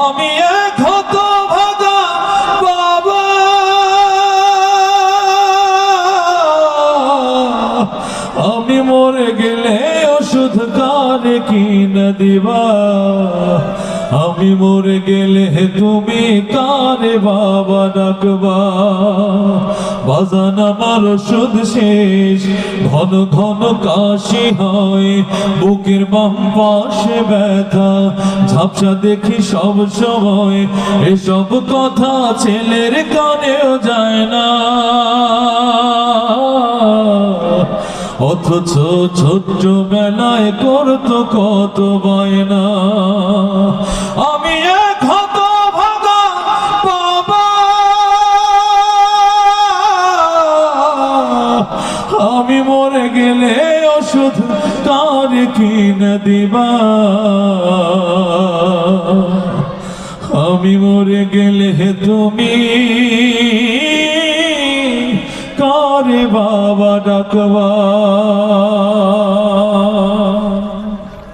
আমি এক হত বাবা। আমি মরে গেলে ওষুধ কারে কিনা দিবা। আমি মরে গেলে তুমি কারে বাবা ডাকবা। বাজান আমার ওষুধ শেষ। ঘন ঘন কাশি হয়, বুকের বাম পাশে ব্যথা। ঝাপসা দেখি সব সময়, এসব কথা ছেলের কানেও যায় না। অথচ ছোট্ট বেলায় করতো কত বায়না। ওষুধ তার কিনে দিবা। আমি মরে গেলে তুমি কারে বাবা ডাকবা?